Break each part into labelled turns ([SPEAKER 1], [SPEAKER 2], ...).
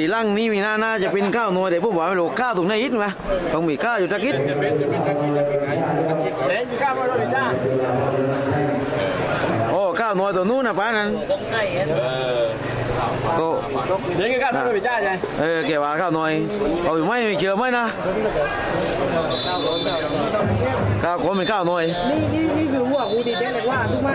[SPEAKER 1] ทีหลังนี่มีหน้าน่าจะเป็นข้าวนัวแต่ผมบอกไม่รู้ข้าวตรงไหนอิดมาต้องมีข้าวอยู่ตะกิด
[SPEAKER 2] เล่นข้าวมาเลยจ้า
[SPEAKER 1] โอ้ข้าวนัวตัวนู้นนะป้านั้นก็
[SPEAKER 2] เล่นข้าวมาเลยจ้าใช่
[SPEAKER 1] เออแกว่าข้าวนัวเอาอยู่ไหมไม่เชื่อไหมนะข้าวผมเป็นข้าวนัว
[SPEAKER 3] นี่นี่นี่คือหัวกูดีเด็ดเลยว่าทุกไม้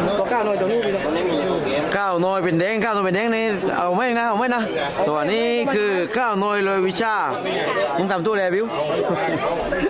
[SPEAKER 3] า
[SPEAKER 2] ชุดนูเล่นข้าวหน่อย
[SPEAKER 3] ตัวก้าวหน่อยตัวแดงน่าจะนึ่งตัวตัวไม่ก้าวหน่อยตัวตัวน่าจะส้ม
[SPEAKER 2] มันไม่มีในโปรแกรม
[SPEAKER 1] ว่ามีนะ
[SPEAKER 3] ตัวก้าวหน่อยตัวนี้พี่
[SPEAKER 2] มันไม่มีในโปรแกรม
[SPEAKER 1] ข้าวน้อยเป็นแดงข้าวน้อยเป็นแดงนี่เอาไหมนะเอาไหมนะตัวนี้คือข้าวน้อยเลยวิชามึงทำตู้แลบิว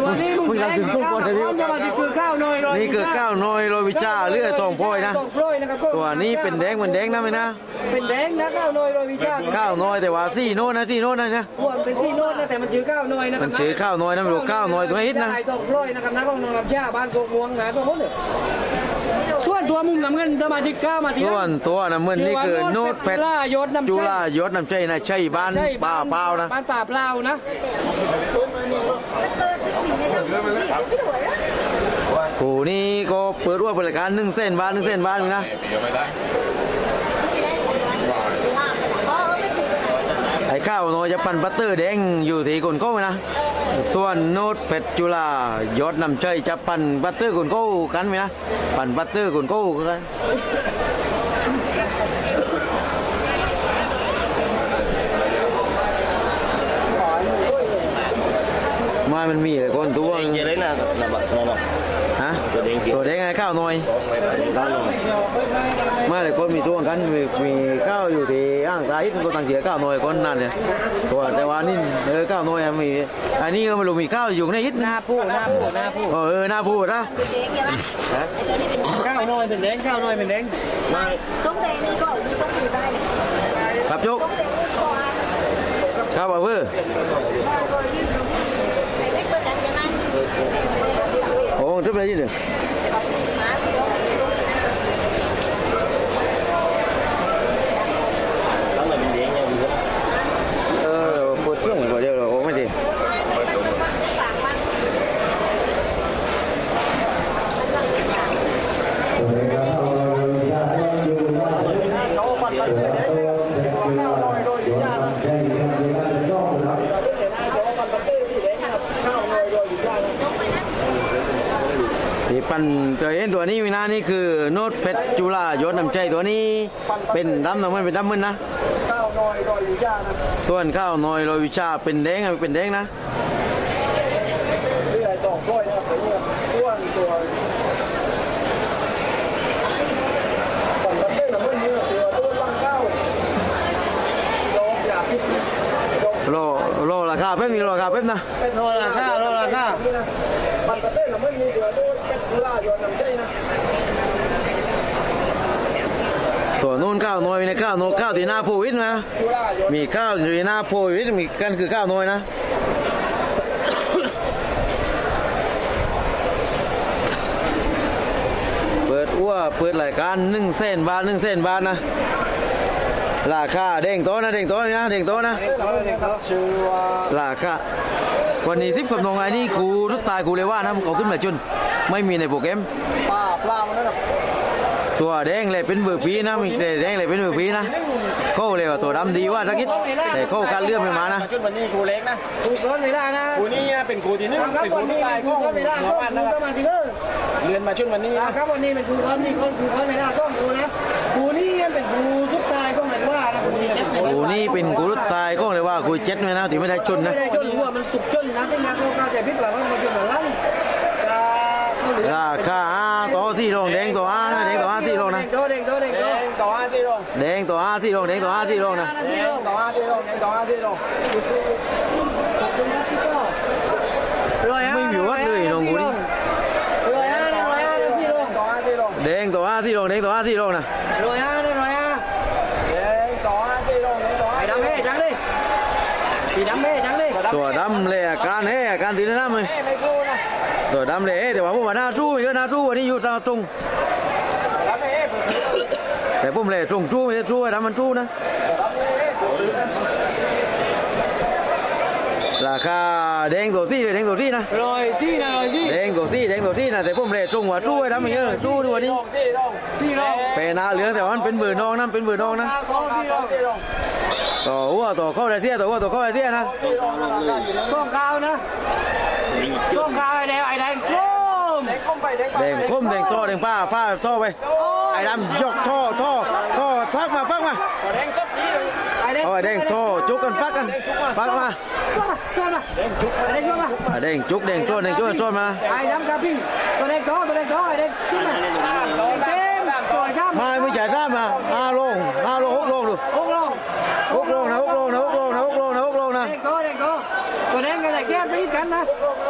[SPEAKER 3] ตัวนี้มึ
[SPEAKER 1] มึ
[SPEAKER 3] ง
[SPEAKER 1] ง
[SPEAKER 3] แดง
[SPEAKER 1] ทำถึงตู้
[SPEAKER 3] ก้าว
[SPEAKER 1] ก่อน
[SPEAKER 3] ห
[SPEAKER 1] เลยบิว
[SPEAKER 3] น่อยคือก้าวหน่อยเลย
[SPEAKER 1] นี่คือข้าวน้อยเลยวิชาเลือดทองพลอยนะ
[SPEAKER 3] ทองพลอยนะครับ
[SPEAKER 1] ตัวนี้เป็นแดงเป็นแดงนะไหมนะ
[SPEAKER 3] เป็นแดงนะก้าวหน่อยเลยวิชา
[SPEAKER 1] ข้าวน้อยแต่ว่าซี่โน่นนะซี่โน่นนะเนี่ย
[SPEAKER 3] หัวเป็นที่โน้ตนะแต่มันชื่อก้าวหน่อยนะค
[SPEAKER 1] มั
[SPEAKER 3] รั
[SPEAKER 1] น
[SPEAKER 3] บ
[SPEAKER 1] ชื่อข้าวน้อยนะไม่รู้ข้าวน้อยตัวไหนอิดนะ
[SPEAKER 3] ได้ทองพลอยนะครับนักร้องนำชาบ้านโกงวงนะตัวนู้นเนี่ยส่วนตัวมุ มน้ำเงินสมาชิกก้าวมาที่
[SPEAKER 1] ส่วนตัวน้ำเงินนี่คือโน้ตเพชร
[SPEAKER 3] จุฬายศน้ำ
[SPEAKER 1] จุ
[SPEAKER 3] ใจ
[SPEAKER 1] ฬายศน้ำใจนะใช่บ้าน
[SPEAKER 3] ใช่
[SPEAKER 1] ป่าเปล่านะ
[SPEAKER 3] บ้านป่าเปล่านะ
[SPEAKER 1] กูนี่ก็เปิดว่าบริการหนึ่งเส้นบาทหนึ่งเส้นบาทอยู่นะไอ้ข้าวน้อยจะปั่นบัตเตอร์แดงอยู่ที่คนโก้นะ ส่วนโน้ตเป็ดจุฬายศน้ำใจจะปั่นบัตเตอร์กุนโก้กันไหมนะปั่นบัตเตอร์กุนโก้กันมามันมีเลยคนตัว
[SPEAKER 2] เองเยอะเลยนะนะบักนะบัก
[SPEAKER 1] ฮะ
[SPEAKER 2] ตัวแดงกิน
[SPEAKER 1] ตัวแดงไงข้าวน้อย
[SPEAKER 2] ข้าวหน่อย
[SPEAKER 1] มาเลยคนมีตัวกันมีมีข้าวอยู่ที่อ่างตาอิดก็ต่างเสียข้าวน้อยคนนั่นเนี่ยตัวแต่ว่านี่เออข้าวน้อยอะมีอันนี้ก็ไม่รู้มีข้าวอยู่ในอิด
[SPEAKER 3] ห
[SPEAKER 1] นะ
[SPEAKER 3] น้าผู้หน้าผู้หน้าผู้
[SPEAKER 1] เออหน้าพูดนะ
[SPEAKER 3] ข้าวหน่อยเป็นแดงข้าวหน่อยเป็นแดง
[SPEAKER 4] ต้องแดงนี่ก็มีต้องอยู่ได้เลย
[SPEAKER 1] ครับโจก
[SPEAKER 4] ต้องแดงนี่ก่อน
[SPEAKER 1] ครับเอาเพื่อ
[SPEAKER 4] ใส่ไม่เปิดกันยังไง
[SPEAKER 1] โอ้ทุบอะไรยี่เนี่ย
[SPEAKER 2] ข้าวหน่อยเป็นเนี่ยพี่
[SPEAKER 1] เออปวดเครื่องก่อนเดี๋ยวโอ้ไม่ดีที่ปั่นตัวเอ็นตัวนี้วินานี่คือโนดเพชรจุฬายศน้ำใจตัวนี้เป็นดำน้ำมันเป็นดำมึนนะ
[SPEAKER 3] ข้าวหน่อยลอยอยู่ย่านะ
[SPEAKER 1] ส่วนข้าวน้อยโรยวิชาเป็นแดงเป็นแดงนะ
[SPEAKER 3] ที่ไหนตอกร้อยนะเป็นเนี่วนตัวฝั่งประเทศน่ะมันเยอะตัวตัวตั้งเก้าโลอยากคิด โล
[SPEAKER 1] โลโลราคาเพิ่มมีราคาเพิ่มนะ
[SPEAKER 3] เป็นโลราคาโลราคาฝั่งประเทศน่ะมันมีตัวตัวเป็นกุลาอยู่น้ำใจนะ
[SPEAKER 1] ตัวนู้นข้าวน้อยในข้าวน้อยข้าวที่หน้าโพวิดนะ
[SPEAKER 3] กุลาอยู่
[SPEAKER 1] มีข้าวอยู่ในหน้าโพวิดมีกันคือข้าวน้อยนะเปิดอ้วเปิดรายการหนึ่งเส้นบาทหนึ่งเส้นบาทนะ ราคาเด้งโต๊ะนะเด้งโต๊ะนะเด้งโต๊ะนะ
[SPEAKER 3] ชื่อว่า
[SPEAKER 1] ราคาวันนี้ซิปกับน้องไอ้นี่ครูทุกตายครูเลยว่านะเอาขึ้นมาจุนไม่มีในโปรแกรม
[SPEAKER 3] ป้าปลามันนั่นน่ะ
[SPEAKER 1] ตัวแดงเลยเป็นเบอร์ปีนะมีแต่แดงเลยเป็นเบอร์ปีนะเขาเลยว่าตัวดำดีว่าสักนิดแต่เขาการเลื่อนไม่มานะ
[SPEAKER 2] ชุดวันนี้ครูเล็กนะ
[SPEAKER 3] ถูกร้อนไม่ได้นะ
[SPEAKER 2] ครูนี่เป็นครูที่หนึ่ง
[SPEAKER 3] ครับ
[SPEAKER 2] เป็นครู
[SPEAKER 3] วัน
[SPEAKER 2] ที่
[SPEAKER 3] นี้
[SPEAKER 2] ตาย
[SPEAKER 3] ครู
[SPEAKER 2] ข้อง
[SPEAKER 3] ร้อนไม่ได้
[SPEAKER 2] หั
[SPEAKER 3] ต้
[SPEAKER 2] ว
[SPEAKER 3] อง
[SPEAKER 2] วัน
[SPEAKER 3] ครู
[SPEAKER 2] นะครับ
[SPEAKER 3] สมาธิเออ
[SPEAKER 2] เรียนมาชุดวันนี้
[SPEAKER 3] นะ
[SPEAKER 2] นะครับ
[SPEAKER 3] วันนี้เป็นครูร้อนนี่คนครูร้อนไม่ได้ต้องครูนะครูนี่เป็นครูทุก ครูนี่เจ็บ
[SPEAKER 1] โอ้นี่เป็นกูรุดตายก็เลยว่ากูเจ็ดเลยนะที่ไม่ได้ชนนะ
[SPEAKER 3] ไม่ได้จนหัวมันตุกจนนะที่มาเขาเข้าใจผิดว่ามันเป็นแบบนั้น
[SPEAKER 1] ราคาต่อสี่โลงแดงตัวห้านะแดงตัวห้าสี่โลงนะ
[SPEAKER 3] เด็กโตเด็กโตเด็ก
[SPEAKER 2] แด
[SPEAKER 3] โต
[SPEAKER 2] งต่อห้าสี่โล
[SPEAKER 1] แดงตัวห้าสี่โลงแดงตัวห้าสี่โลงนะ
[SPEAKER 2] แดงต่อห้าสี่โลแดงต่อห้าสี่โล
[SPEAKER 1] ไม่มีวัดเลยน้องกูนี่
[SPEAKER 3] ร้อยห้าร้อยห้าสี่โล
[SPEAKER 2] ต่อห้าสี่โล
[SPEAKER 1] แดงตัวห้าสี่โลงแดงตัวห้าสี่โลงนะ
[SPEAKER 3] ร้อยห้าร้อยห้า
[SPEAKER 2] แดงต่อห้าสี่โลแดงต่อห้า
[SPEAKER 3] ไอ้ดำเฮ้จังเลย ปีดำเฮ้จังเลย
[SPEAKER 1] ตัวดำเลยอาการแห่อาการตีน้ำเลย
[SPEAKER 2] ไม่ครูนะ
[SPEAKER 1] ตัวดำเลยแต่ว่าผมว่าหน้าสู้เยอะหน้าสู้วันนี้อยู่ตาตรง
[SPEAKER 2] รับไม่เอ๊ะ
[SPEAKER 1] แต่ผมเลยตรงจู้ไม่ใช่จู้ไอ้ดำมันจู้นะราคาแดงตัวที่เลยแดงตัวที่นะ
[SPEAKER 3] ลอยที่นะลอยที่
[SPEAKER 1] แดงตัวที่แดงตัวที่นะแต่ผมเลยตรงว่าจู้ไอ้ดำไม่เยอะจู้ดีกว่านี้
[SPEAKER 2] ที่ลง
[SPEAKER 3] ที่เรา
[SPEAKER 1] เปหนาเหลืองแต่ว่ามันเป็นเบอร์น้องนะเป็นเบอร์น้องนะ
[SPEAKER 3] ท้องที่เรา
[SPEAKER 2] ที่ลง
[SPEAKER 1] ต่อหัวต่อเข้าได้เสียต่อหัวต่อเข้าได้เสียนะ
[SPEAKER 2] ที่ลงนะราคาอยู่ใน
[SPEAKER 3] ส้มขาวนะส้มขาวไอ้แดง
[SPEAKER 1] ไอ้
[SPEAKER 3] แด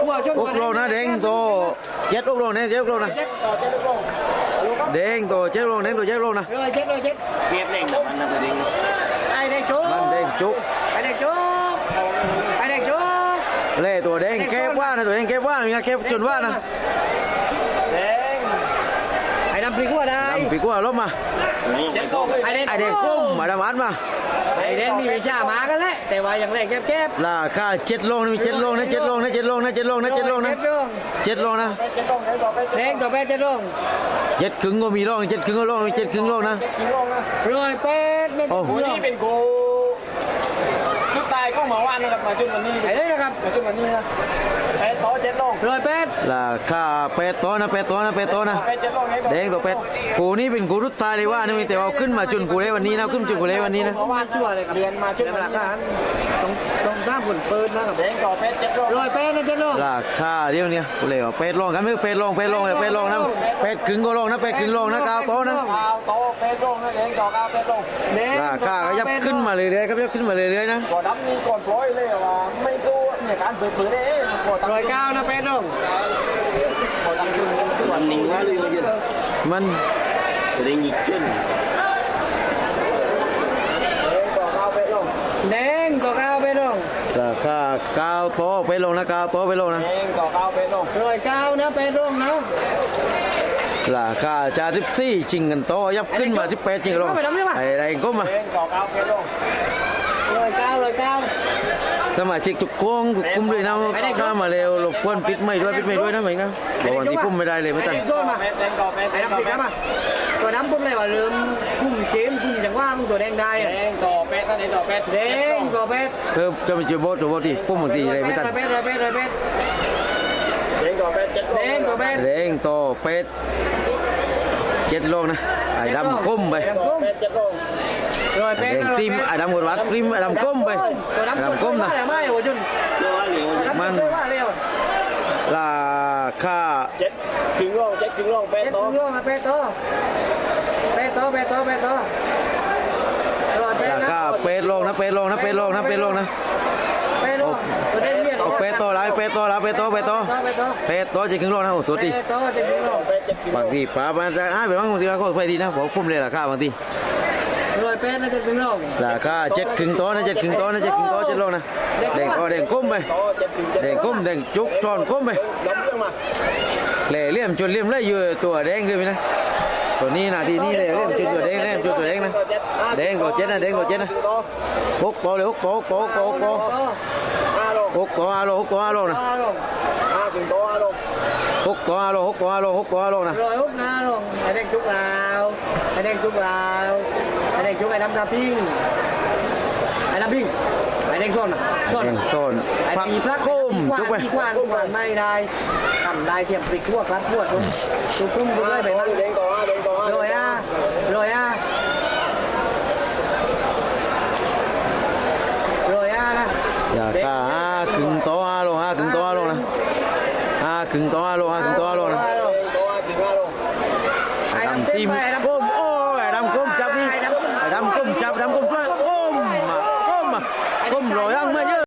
[SPEAKER 3] หัวชน
[SPEAKER 1] หกโลงนะแดงโตเจ็ดหกโลงนะเจ็ดหกโลงนะ
[SPEAKER 3] เจ็ด
[SPEAKER 2] ต่อเจ็ดลง
[SPEAKER 1] แดงโตเจ็ดหกโลงแดงโตเจ็ ปีกว่าล้มมา
[SPEAKER 2] เจ็ดก้ม
[SPEAKER 3] ไอ้แดง
[SPEAKER 1] ไอ้มมาดำอัดมา
[SPEAKER 3] ไอ้แดงมีวิชามากันแหละแต่ว่าอย่างแรกแคบ
[SPEAKER 1] ราคาเจ็ดลงนะมีเจ็ดลงนะเจ็ดลงนะเจ็ดลงนะเจ็ดลงนะเจ็ดลงนะ
[SPEAKER 3] เจ็ดลง
[SPEAKER 1] นะ
[SPEAKER 2] เจ็ดลงแดงต่อไป
[SPEAKER 3] เจ็ดลง
[SPEAKER 1] เจ็ดครึ่งก็มีลงเจ็ดครึ่งก็ลงเจ็ดครึ่งลงนะ
[SPEAKER 3] ร้อยแปด
[SPEAKER 1] โอ้
[SPEAKER 2] กูนี่เป็นโกชุดตายก็หมาวานนะครับมาชุดวันนี้
[SPEAKER 3] ไอ้เลยนะครับ
[SPEAKER 2] มาชุดวันนี้นะ ไอ้ต่อเจ็ดลง
[SPEAKER 3] ร้อยแปด
[SPEAKER 1] ราคาแปดตัวนะแปดตัวนะแปดตัวนะ
[SPEAKER 2] ไปเจ็ดลง
[SPEAKER 1] แดงตัวเป็ดกูนี่เป็นกูรุดตายเลยว่านี่แต่ว่าขึ้นมาจนกูเลยวันนี้นะขึ้นจนกูเลยวันนี้นะ
[SPEAKER 2] มาว่านชั่วเลยครับเรียนมาชุดวันนี้
[SPEAKER 3] ต้องต้องสร้างผลเปิดนะครับ
[SPEAKER 2] แดงต่อเป็ดเจ็ดลง
[SPEAKER 3] ร้อยแปดนะเจ็ดโลง
[SPEAKER 1] ราคาเดียวเนี่ยกูเลยว่าเป็ดลองกันไม่เป็ดลองเป็ดลองเลยเป็ดลองนะเป็ดครึ่งก็ลองนะเป็ดครึ่งลองนะกาวโตนะ
[SPEAKER 2] ก้าวโตเป็ดลงนะแดงต่อก้าวเป็ดลง
[SPEAKER 3] แดง
[SPEAKER 1] ราคาก็ยับขึ้นมาเรื่อยๆครับยับขึ้นมาเรื่อยๆนะ
[SPEAKER 2] ก่อนดำมีก่อนปล่อยเลยว่าไม่สู้เนี่ยกา รเปิดเผยได้ก่อนตั้ง
[SPEAKER 3] ร้อยเก้านะแปดโลง
[SPEAKER 2] ก่อนตั้งคือวันหนึ่งว่าเลยเยอะ
[SPEAKER 1] มัน
[SPEAKER 2] ได้ยิงเช่นต่อก้าวเป็ดลง
[SPEAKER 3] แดงต่อเก้าแปดโลง
[SPEAKER 1] ราคากาวโตเป็ดลงนะกาวโตเป็ดลงนะ
[SPEAKER 2] แดงต่อก้าวเป็ดลง
[SPEAKER 3] ร้อยเก้านะแปดโลงนะ
[SPEAKER 1] ราคาจากสิบสี่จริงกันโตยับขึ้นมาสิบแปดจริงกันลงไอ้ไรก็มา
[SPEAKER 2] แดงต่อก้าวเป็ดลง
[SPEAKER 3] ร้อยเก้าร้อยเก้า
[SPEAKER 1] สมาชิกทุกโค้งทุกกลุ่มเลยนะข้ามาเร็วรบกวนปิดไม่ด้วยปิดไม่ด้วยนะเหมือนกันบอกวันนี้พุ่มไม่ได้เลยไม่ตัน
[SPEAKER 2] ต่อเป็ด
[SPEAKER 3] ไอ้ำพลิกนะมเลยว่าลืมพุ่มเกมพุ่มจังว่างตัวแดงได้
[SPEAKER 2] แดงต่อเป็ดนั่นเองต่อเป็ด
[SPEAKER 3] แดงต่อแปด
[SPEAKER 1] เออจะไปเจอโบสตัวโบสที่พุ่มบางทีเลยไม่ตัน
[SPEAKER 3] ร้อยแปดร้อยแปดร้อแปด
[SPEAKER 2] แดงต่อเป็ด
[SPEAKER 3] แดงต่อแปด
[SPEAKER 1] แดงโตเป็ดเจ็ดโลงนะไอ้ดำก้มไป
[SPEAKER 3] แดงส้ม
[SPEAKER 2] เป็ดเจ็ดล
[SPEAKER 1] ก ดวัดติมไอ้ดำก้มไป
[SPEAKER 3] ตัว
[SPEAKER 1] ไอ้
[SPEAKER 3] ดำ
[SPEAKER 1] ดำก้มนะ
[SPEAKER 3] ไม่โอ้จุน
[SPEAKER 2] เชื่อว่าเหลียว
[SPEAKER 1] มัน
[SPEAKER 3] ว่าเร็ว
[SPEAKER 1] ราคา
[SPEAKER 2] เจ็ดครึ่งลงเจ็ดครึ่งลงเป็ด
[SPEAKER 3] เป็ด
[SPEAKER 2] ต่อ
[SPEAKER 3] ตัวมาเป็ดตัวเป็ดตัวเป็ดตัวเป็ดตัวร้อยแปด
[SPEAKER 1] รา
[SPEAKER 3] นะ
[SPEAKER 1] คาเป็ดโลงนะเป็ดโลงนะเป็ดโลงนะเป็ดโลงนะ
[SPEAKER 3] เป็ดตัวตัวเด่นเนี่ย
[SPEAKER 1] เอาเป็ดโตแล้วเป็ดโตแล้วเป็ดโตเป็ดโต
[SPEAKER 3] เป็ดตัว
[SPEAKER 1] เป็ดโตจะครึ่งโลนะโอ้ตัวตี
[SPEAKER 3] เป็ดตัวจะถึงหรอบา
[SPEAKER 1] งทีป้ามันจะอ้ายไปบ้างบางทีมันก็ไปดีนะบอกพุ่มเลยราคาบางที
[SPEAKER 3] ร้อยเป็ดนะจะถึงหรอบ
[SPEAKER 1] ราคาเจ็ดครึ่งโตนะเจ็ดครึ่งโตนะเจ็ดครึ่งโตเจ็ดโลนะแดงก็แดงก้มไป
[SPEAKER 2] ต่อเจ็ดครึ่งเจ็ด
[SPEAKER 1] แดงก้มแดงจุกจอนก้มไป
[SPEAKER 2] ล้มเรื่องมา
[SPEAKER 1] แหล่เลี่ยมจนเลี่ยมเลยอยู่ตัวแดงเลยนะตัวนี้นาทีนี้เลยเลี่ยมจนตัวแดงเลี่ยมจนตัวแดงนะแดงก็เจ็ดนะแดงก็เจ็ดนะหกโตเลยหกโตหกโตหกโตหกโต
[SPEAKER 2] ห้าลง
[SPEAKER 1] หกโตห้าโลหกโตห้าโลนะ
[SPEAKER 3] ห้าลง
[SPEAKER 2] ห้าครึ่งโตห้าลง
[SPEAKER 1] หกโตห้าโลหกโตห้าโลหกโตห้าโลนะ
[SPEAKER 3] ร้อยหกห้าลงไอ้แดงจุกลาวไอ้แดงจุกลาว ไอ้แดงจุกไอ้ดำดำพิงไอ้ดำพิงไอ้แดงส้นนะส้น
[SPEAKER 1] โซน
[SPEAKER 3] ไอ้
[SPEAKER 1] พัก
[SPEAKER 3] ตีพลัด
[SPEAKER 1] ก้ม
[SPEAKER 3] จุกไปที่กว้านทุกวันไม่ได้ทำได้เทียมติดทั่วคลัดทั่วทุกทุกคุ้มทุกเลยไปนั่ง
[SPEAKER 2] เด้งต่อห้าเด้งต่อห้า
[SPEAKER 3] ลอยอะลอยอะลอยอะนะ
[SPEAKER 1] อย่าค่าห้าครึ่งโตห้าโลห้าครึ่งโตห้าลนะห้าครึ่งโตห้าโลห้าครึ่งนะ
[SPEAKER 2] เด้งต่อห้าครึ่งห้าลง
[SPEAKER 1] ไอ้ดำ